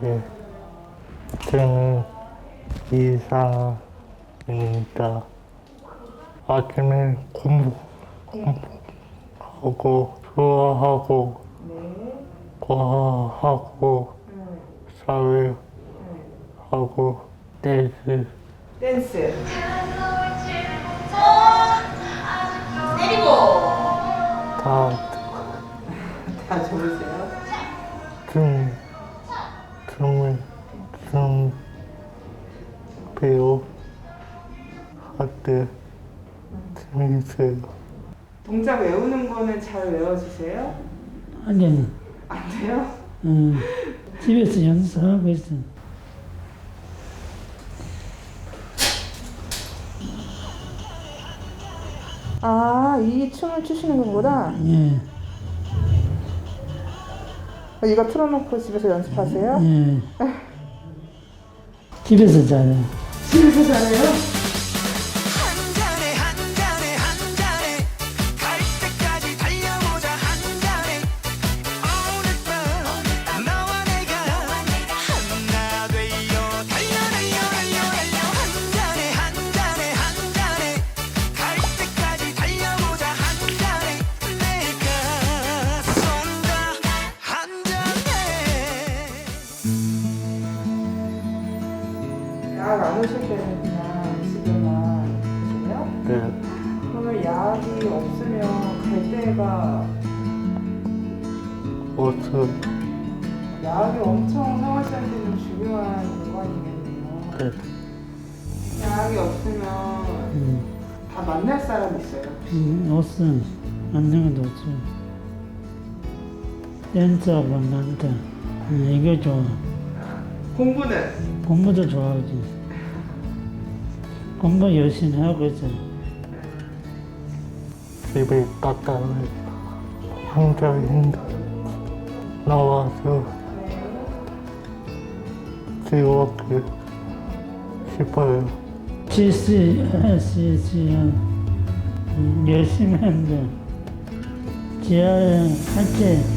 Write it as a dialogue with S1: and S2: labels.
S1: 네. 저는 이상입니다. 아침에 공부, 공부하고, 수화하고, 과학하고, 사회하고, 댄스
S2: 댄스. 다다 적으세요.
S1: 춤, 배우 할때 재밌어요.
S2: 동작 외우는 거는 잘 외워주세요?
S3: 아니,
S2: 안 돼요?
S3: 음, 집에서 연습하고 있어.
S2: 아, 이 춤을 추시는 거구나.
S3: 예,
S2: 이거 틀어놓고 집에서 연습하세요?
S3: 예. 집에서 잘해.
S2: 잘해요? 약 안 오실 때는 그냥 집에만 계세요?
S1: 네,
S2: 그러면 약이 없으면 갈 때가
S1: 옷을,
S2: 약이 엄청 생활자한테는 중요한 공간이겠네요.
S1: 네,
S2: 약이 없으면
S3: 음,
S2: 다 만날 사람 있어요.
S3: 음, 없어. 것도 없어. 댄스하고 난다. 음, 이거 좋아.
S2: 공부는
S3: 공부도 좋아하지. 공부 열심히 하고 있어.
S1: 집에 갔다가 혼자 힘들 나와서 즐겁게 싶어요.
S3: SC, 음, 열심히 하는데, 지하 할때